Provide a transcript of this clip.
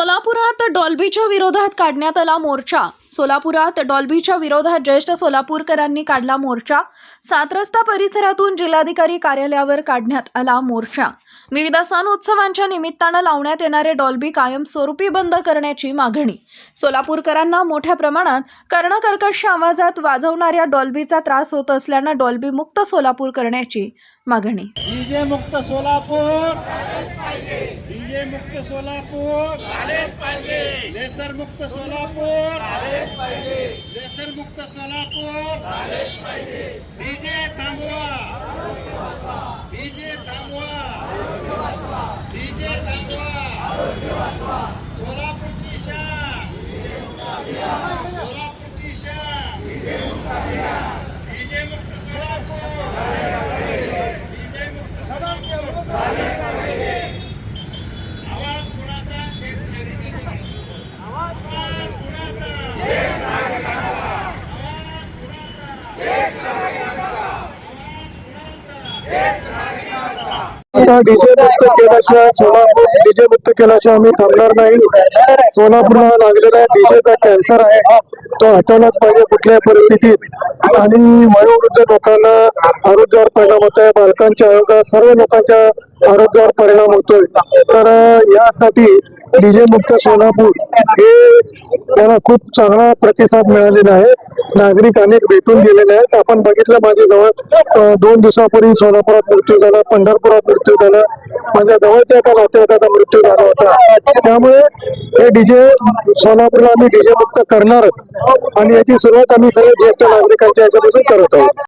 सोलापुरात डॉल्बीच्या विरोधात काढण्यात आला मोर्चा. सोलापुरात डॉल्बीच्या विरोधात ज्येष्ठ सोलापूरकरांनी काढला मोर्चा. सात रस्ता परिसरातून जिल्हाधिकारी कार्यालयावर काढण्यात आला मोर्चा. विविध सण उत्सवांच्या निमित्तानं लावण्यात येणारे डॉल्बी कायमस्वरूपी बंद करण्याची मागणी. सोलापूरकरांना मोठ्या प्रमाणात कर्णकर्कश आवाजात वाजवणाऱ्या डॉल्बीचा त्रास होत असल्यानं डॉल्बी मुक्त सोलापूर करण्याची मागणी. मुक्त सोलापूर. मुक्त सोलापूर. झालेच पाहिजे. लेसर मुक्त सोलापूर. झालेच पाहिजे. लेसर मुक्त सोलापूर डीजे थांबवा डीजे थांबवा डीजे थांबवा सोलापूरची शान सोलापूरची शान डीजे मुक्त सोलापूर डीजे मुक्त सोलापूर आवाज कुणाचा एक नागरिकाचा आवाज कुणाचा आवाज कुणाचा आता डीजे मुक्त केल्याशिवाय सोलापूर डीजे मुक्त केल्याशिवाय आम्ही थांबणार नाही. सोलापूरला लागलेला डीजेचा कॅन्सर आहे. तो हटवलाच पाहिजे कुठल्याही परिस्थितीत. आणि वयोवृद्ध लोकांना आरोग्यावर परिणाम होत आहे बालकांच्या आरोग्यावर सर्व लोकांच्या आरोग्यावर परिणाम होतोय. तर यासाठी डीजे मुक्त सोलापूर हे त्याला खूप चांगला प्रतिसाद मिळालेला आहे. नागरिक अनेक भेटून गेलेले आहेत. आपण बघितलं माझ्या जवळ दोन दिवसापूर्वी सोलापुरात मृत्यू झाला पंढरपुरात मृत्यू झाला. माझ्या जवळच्या एका नातेवाईकाचा मृत्यू झाला होता. त्यामुळे हे डीजे सोलापूरला आम्ही डीजे मुक्त करणारच. आणि याची सुरुवात आम्ही सगळे ज्येष्ठ नागरिकांच्या याच्यापासून करत आहोत.